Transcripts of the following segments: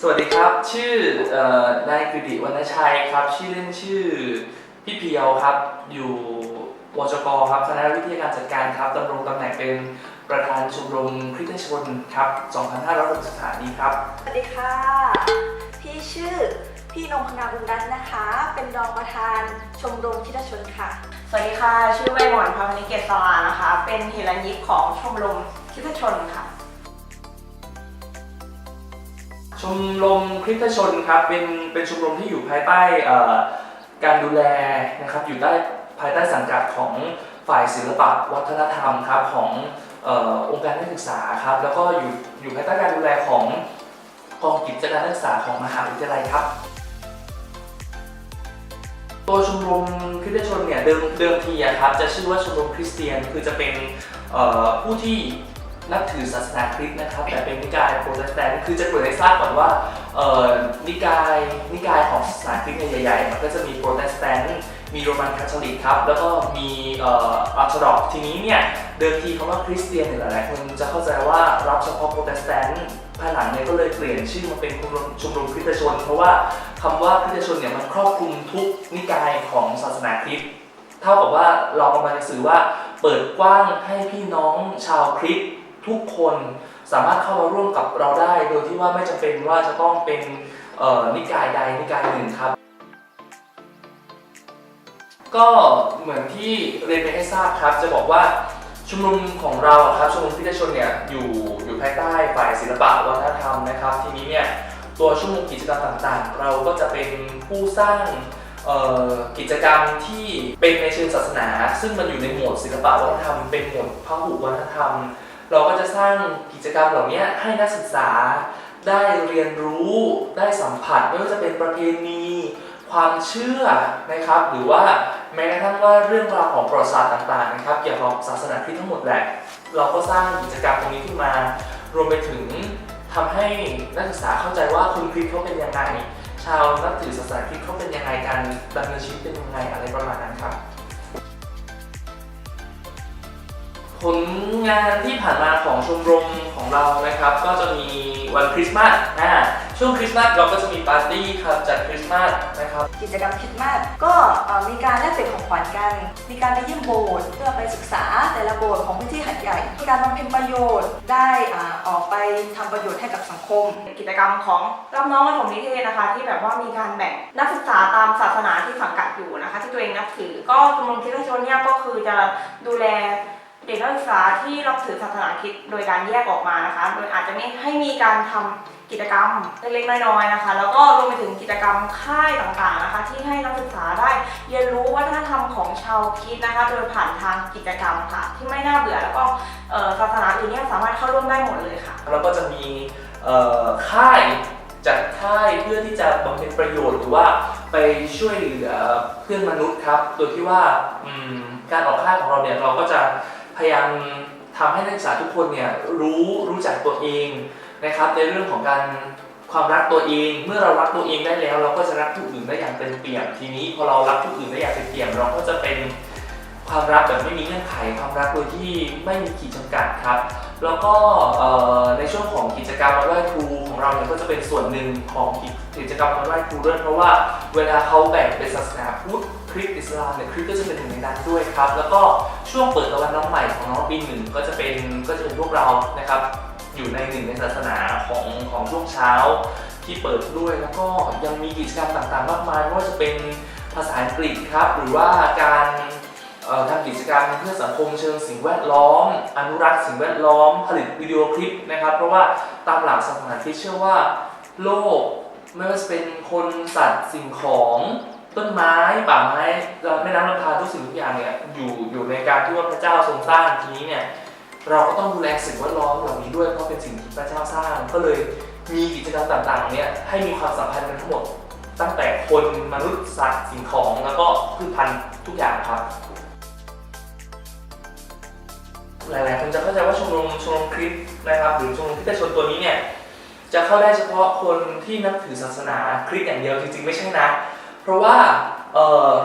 สวัสดีครับ ชื่อเอ่อนายกฤดิวรรณชัยครับ ชื่อเล่นชื่อพี่เพียวครับ อยู่วจกครับ คณะวิทยาการจัดการครับดำรงตำแหน่งเป็นประธานชมรมคริสเตียนชนครับ2563นี้ครับ สวัสดีค่ะ พี่ชื่อพี่นงพนาบุญรัตน์นะคะ เป็นรองประธานชมรมคิดชนค่ะ สวัสดีค่ะ ชื่อใบหมอนพานิเกตสลานะคะ เป็นเฮรัญยิกของชมรมคิดชนค่ะ ชมรมคริสตชนครับเป็นเป็นชมรมที่อยู่ภายใต้การดูแลนะครับอยู่ใต้ภายใต้สังกัดของฝ่ายศิลปะวัฒนธรรมครับขององค์การนักศึกษาครับแล้วก็อยู่อยู่ภายใต้การดูแลของกองกิจการนักศึกษาของมหาวิทยาลัยครับ ตัวชมรมคริสตชนเนี่ยเดิมเดิมทีครับจะชื่อว่าชมรมคริสเตียนคือจะเป็นผู้ที่ นับถือศาสนาคริสต์นะครับ แต่เป็นนิกายโปรเตสแตนต์คือจะเกริดให้ทราบก่อนว่าเอ่อนิกายนิกายของศาสนาคริสต์ใหญ่ๆมันก็จะมีโปรเตสแตนต์มีโรมันคาทอลิกครับ แล้วก็มีเอ่อออร์โธดอกทีนี้เนี่ย เดิมทีคำว่าคริสเตียนเนี่ยหลายๆคนจะเข้าใจว่ารับเฉพาะโปรเตสแตนต์ภายหลังเนี่ยก็เลยเปลี่ยนชื่อมาเป็นชมรมชมรมคริสตชน เพราะว่าคำว่าคริสตชนเนี่ยมันครอบคลุมทุกนิกายของศาสนาคริสต์เท่ากับว่าเรากำลังจะสื่อว่าเปิดกว้างให้พี่น้องชาวคริสต์ ทุกคนสามารถเข้ามาร่วมกับเราได้ โดยที่ว่าไม่จำเป็นว่าจะต้องเป็นนิกายใดนิกายหนึ่งครับ ก็เหมือนที่เรียนไปให้ทราบครับ จะบอกว่าชุมนุมของเราครับชุมนุมคริสตชนเนี่ยอยู่อยู่ภายใต้ฝ่ายศิลปะวัฒนธรรมนะครับ ทีนี้เนี่ยตัวชั่วโมงกิจกรรมต่างๆ เราก็จะเป็นผู้สร้างกิจกรรมที่เป็นในเชิงศาสนา ซึ่งมันอยู่ในหมวดศิลปะวัฒนธรรมเป็นหมวดพหุวัฒนธรรม เราก็จะสร้างกิจกรรมเหล่านี้ให้นักศึกษาได้เรียนรู้ได้สัมผัสไม่ว่าจะเป็นประเพณีความเชื่อนะครับ หรือว่าแม้กระทั่งว่าเรื่องราวของประวัติศาสตร์ต่างๆนะครับ เกี่ยวกับศาสนาคริสต์ทั้งหมดแหละ เราก็สร้างกิจกรรมตรงนี้ขึ้นมา รวมไปถึงทำให้นักศึกษาเข้าใจว่าคนคริสเขาเป็นยังไง ชาวนับถือศาสนาคริสต์เขาเป็นยังไงกันดำเนินชีวิตเป็นยังไงอะไรประมาณนั้นครับ ผลงานที่ผ่านมาของชมรมของเรานะครับ ก็จะมีวันคริสต์มาสอ่าช่วงคริสต์มาสเราก็จะมีปาร์ตี้ครับจัดคริสต์มาสนะครับ กิจกรรมคริดมากก็เอ่อมีการแลกเปลี่ยนของขวัญกัน มีการไปเยี่ยมโบสถ์เพื่อไปศึกษาแต่ละโบสถ์ของพื้นที่หัดใหญ่มีการบำเพ็ญประโยชน์ได้อ่าออกไปทำประโยชน์ให้กับสังคม กิจกรรมของรับน้องประถมนิเทศนะคะ ที่แบบว่ามีการแบ่งนักศึกษาตามศาสนาที่สังกัดอยู่นะคะ ที่ตัวเองนับถือก็ชมรมคริสตชนเนี่ยก็คือจะดูแล เด็กนักศึกษาที่รับถือศาสนาคริสต์โดยการแยกออกมานะคะ โดยอาจจะไม่ให้มีการทำกิจกรรมเล็กๆน้อยๆนะคะ แล้วก็รวมไปถึงกิจกรรมค่ายต่างๆนะคะ ที่ให้นักศึกษาได้เรียนรู้วัฒนธรรมของชาวคริสต์นะคะ โดยผ่านทางกิจกรรมค่ะ ที่ไม่น่าเบื่อแล้วก็ศาสนาอื่นเนี่ยสามารถเข้าร่วมได้หมดเลยค่ะ แล้วก็จะมีค่ายจัดค่ายเพื่อที่จะบำเพ็ญประโยชน์หรือว่าไปช่วยเหลือเพื่อนมนุษย์ครับ โดยที่ว่าการออกค่ายของเราเนี่ยเราก็จะ พยายามทำให้นักศึกษาทุกคนเนี่ยรู้รู้จักตัวเองนะครับในเรื่องของการความรักตัวเองเมื่อเรารักตัวเองได้แล้ว เราก็จะรักผู้อื่นได้อย่างเต็มเปี่ยมทีนี้พอเรารักผู้อื่นได้อย่างเต็มเปี่ยมเราก็จะเป็นความรักแบบไม่มีเงื่อนไขความรักโดยที่ไม่มีขีดจำกัดครับ แล้วก็ในช่วงของกิจกรรมวันไหว้ครู ของเราเนี่ยก็จะเป็นส่วนหนึ่งของกิจกรรมวันไหว้ครูด้วยเพราะว่าเวลาเขาแบ่งเป็นศาสนาพุทธคริสต์อิสลามเนี่ยคริสต์ก็จะเป็นหนึ่งในนั้นด้วยครับ แล้วก็ช่วงเปิดตะวันน้องใหม่ของน้องปีหนึ่งก็จะเป็นก็จะเป็นพวกเรานะครับ อยู่ในหนึ่งในศาสนาของของช่วงเช้าที่เปิดด้วย แล้วก็ยังมีกิจกรรมต่างๆ มากมายไม่ว่าจะเป็นภาษาอังกฤษครับ หรือว่าการ ทำกิจกรรมเพื่อสังคมเชิงสิ่งแวดล้อม อนุรักษ์สิ่งแวดล้อม ผลิตวิดีโอคลิปนะครับ เพราะว่าตามหลักศาสนาคริสต์เชื่อว่า โลกไม่ว่าจะเป็นคนสัตว์สิ่งของต้นไม้ป่าไม้แม่น้ำลำธารทุกสิ่งทุกอย่างเนี่ยอยู่อยู่ในการที่ว่าพระเจ้าทรงสร้างทีนี้เนี่ยเราก็ต้องดูแลสิ่งแวดล้อมเหล่านี้ด้วยเพราะเป็นสิ่งที่พระเจ้าสร้าง ก็เลยมีกิจกรรมต่างๆเนี่ยให้มีความสัมพันธ์กันทั้งหมด ตั้งแต่คนมนุษย์สัตว์สิ่งของแล้วก็พืชพันธุ์ทุกอย่างครับ หลายๆคนจะเข้าใจว่าชมรมชมรมคริสต์นะครับ หรือชมรมคริสตชนตัวนี้เนี่ยจะเข้าได้เฉพาะคนที่นับถือศาสนาคริสต์อย่างเดียวจริงๆ ไม่ใช่นะ เพราะว่าเ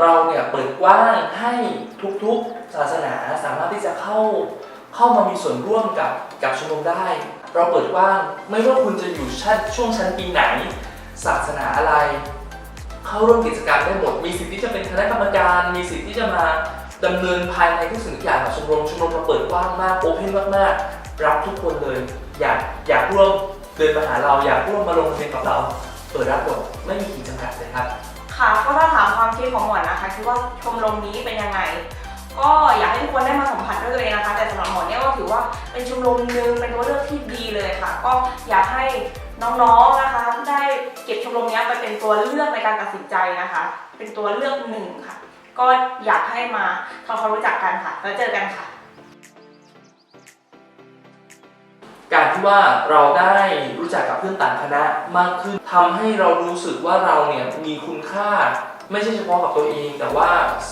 เราเนี่ยเปิดกว้างให้ทุกๆศาสนาสามารถที่จะเข้าเข้ามามีส่วนร่วมกับกับชมรมได้ เราเปิดกว้างไม่ว่าคุณจะอยู่ชั้นช่วงชั้นปีไหน ศาสนาอะไร เข้าร่วมกิจกรรมได้หมดมีสิทธิ์ที่จะเป็นคณะกรรมการ มีสิทธิ์ที่จะมา ดำเนินภายในทุกสิ่งทุกอย่างของชมรมชมรมเราเปิดกว้างมากโอเพนมากๆ รับทุกคนเลย อยากอยากร่วมเดินมาหาเราอยากร่วมมาลงทะเบียนกับเรา เปิดรับหมดไม่มีขีดจำกัดเลยครับ ค่ะก็ถ้าถามความคิดของหมอนนะคะคิดว่าชมรมนี้เป็นยังไง ก็อยากให้ทุกคนได้มาสัมผัสด้วยตัวเองนะคะ แต่สำหรับหมอเนี่ยก็ถือว่าเป็นชมรมหนึ่งเป็นตัวเลือกที่ดีเลยค่ะ ก็อยากให้น้องๆนะคะได้เก็บชมรมนี้ไปเป็นตัวเลือกในการตัดสินใจนะคะ เป็นตัวเลือกหนึ่งค่ะ ก็อยากให้มาทำความรู้จักกันค่ะ แล้วเจอกันค่ะ การที่ว่าเราได้รู้จักกับเพื่อนต่างคณะมากขึ้นทำให้เรารู้สึกว่าเราเนี่ยมีคุณค่า ไม่ใช่เฉพาะกับตัวเอง แต่ว่า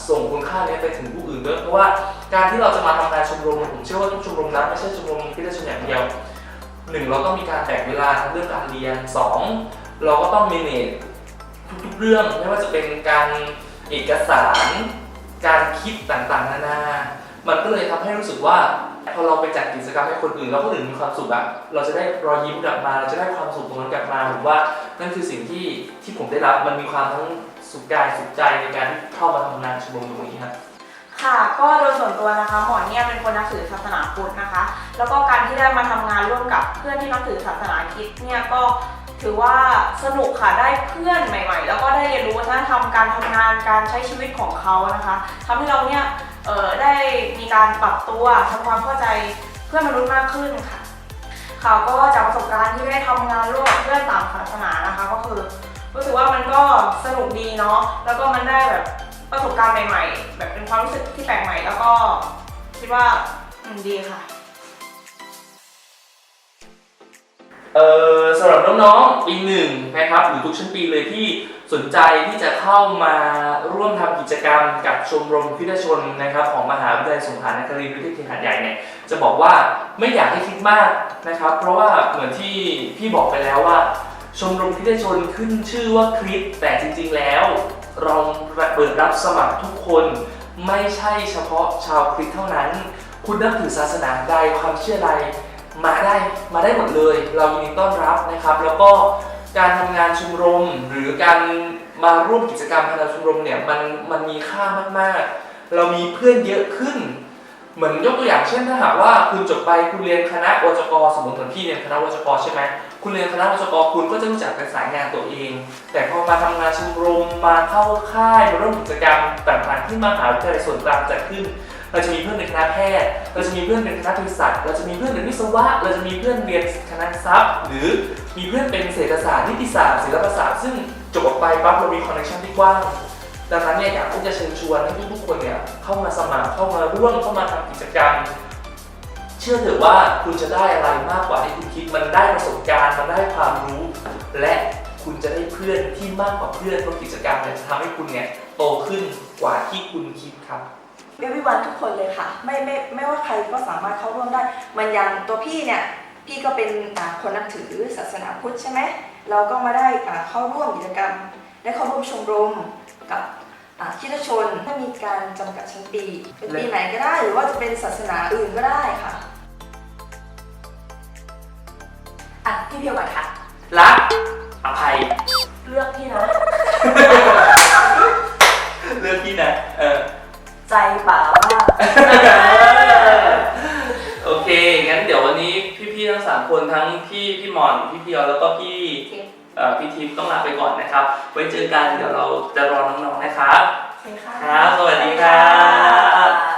ส่งคุณค่านี้ไปถึงผู้อื่นด้วยเพราะว่าการที่เราจะมาทำงานชมรมผมเชื่อว่าทุกชมรมนะไม่ใช่ชมรมพิธีชนอย่างเดียวหนึ่งเราต้องมีการแบ่งเวลาทั้งเรื่องการเรียนสองเราก็ต้อง manage ทุกๆเรื่องไม่ว่าจะเป็นการ เอกสาร การคิดต่างๆ นานา มันก็เลยทำให้รู้สึกว่าพอเราไปจัดกิจกรรมให้คนอื่นแล้วคนอื่นมีความสุขอะเราจะได้รอยยิ้มกลับมาเราจะได้ความสุขตรงนั้นกลับมาผมว่านั่นคือสิ่งที่ที่ผมได้รับมันมีความทั้งสุขกายสุขใจในการที่เข้ามาทำงานชมรมตรงนี้ครับค่ะก็โดยส่วนตัวนะคะหมอเนี่ยเป็นคนนับถือศาสนาพุทธนะคะ แล้วก็การที่ได้มาทำงานร่วมกับเพื่อนที่นับถือศาสนาคริสต์เนี่ยก็ ถือว่าสนุกค่ะได้เพื่อนใหม่ ๆ แล้วก็ได้เรียนรู้วัฒนธรรมการทำงานการใช้ชีวิตของเขานะคะทำให้เราเนี่ยได้มีการปรับตัวทำความเข้าใจเพื่อนมนุษย์มากขึ้นค่ะค่ะก็จากประสบการณ์ที่ได้ทำงานร่วมกับเพื่อนต่างศาสนานะคะ ก็คือรู้สึกว่ามันก็สนุกดีเนาะแล้วก็มันได้แบบประสบการณ์ใหม่ ๆ แบบเป็นความรู้สึกที่แปลกใหม่ แล้วก็คิดว่าดีค่ะ เอ่อสำหรับน้องๆปีหนึ่งนะครับหรือทุกชั้นปีเลยที่สนใจที่จะเข้ามาร่วมทำกิจกรรมกับชมรมพิทยชนนะครับของมหาวิทยาลัยสงขลานครินทร์วิทยาเขตหาดใหญ่เนี่ยจะบอกว่าไม่อยากให้คิดมากนะครับ เพราะว่าเหมือนที่พี่บอกไปแล้วว่า ชมรมพิทยชนขึ้นชื่อว่าคริสแต่จริง ๆแล้ว เราเปิดรับสมัครทุกคนไม่ใช่เฉพาะชาวคริสเท่านั้น คุณนับถือศาสนาใดความเชื่อใด มาได้มาได้หมดเลย เรายินดีต้อนรับนะครับ แล้วก็การทำงานชมรม หรือการมาร่วมกิจกรรมภายในชมรมเนี่ยมันมันมีค่ามากๆ เรามีเพื่อนเยอะขึ้น เหมือนยกตัวอย่างเช่นถ้าหากว่าคุณจบไปคุณเรียนคณะวจกสมมติเหมือนพี่เรียนคณะวจกใช่ไหมคุณเรียนคณะวจกคุณก็จะรู้จักเป็นสายงานตัวเอง แต่พอมาทำงานชมรมมาเข้าค่ายมาร่วมกิจกรรมต่างๆที่มหาวิทยาลัยส่วนกลางจัดขึ้น เราจะมีเพื่อนเป็นคณะแพทย์ เราจะมีเพื่อนเป็นคณะเภสัชเราจะมีเพื่อนเป็นวิศวะ เราจะมีเพื่อนเรียนคณะทรัพย์ หรือมีเพื่อนเป็นเศรษฐศาสตร์นิติศาสตร์ศิลปศาสตร์ซึ่งจบออกไปปั๊บเรามีคอนเนคชั่นที่กว้างดังนั้นเนี่ยอยากที่จะเชิญชวนให้ทุกๆคนเนี่ยเข้ามาสมัครเข้ามาร่วมเข้ามาทำกิจกรรม เชื่อเถอะว่าคุณจะได้อะไรมากกว่าที่คุณคิดมันได้ประสบการณ์มันได้ความรู้ และคุณจะได้เพื่อนที่มากกว่าเพื่อนเพราะกิจกรรมเนี่ยจะทำให้คุณเนี่ยโตขึ้นกว่าที่คุณคิดครับ เอวิวันทุกคนเลยค่ะ ไม่ไม่ไม่ว่าใครก็สามารถเข้าร่วมได้ มันอย่างตัวพี่เนี่ยพี่ก็เป็นคนนับถือศาสนาพุทธใช่ไหมเราก็มาได้เข้าร่วมกิจกรรม ได้เข้าร่วมชมรมกับคิดชนไม่มีการจำกัดชั้นปีเป็นปีไหนก็ได้ หรือว่าจะเป็นศาสนาอื่นก็ได้ค่ะอะพี่เพียวก่อนค่ะ โอเค งั้นเดี๋ยววันนี้พี่ๆทั้งสามคนทั้งพี่พี่หมอนพี่เพียวแล้วก็พี่ทิพย์เอ่อพี่ทิพย์ต้องลาไปก่อนนะครับ ไว้เจอกันเดี๋ยวเราจะรอน้องๆนะครับโอเคค่ะครับ สวัสดีครับ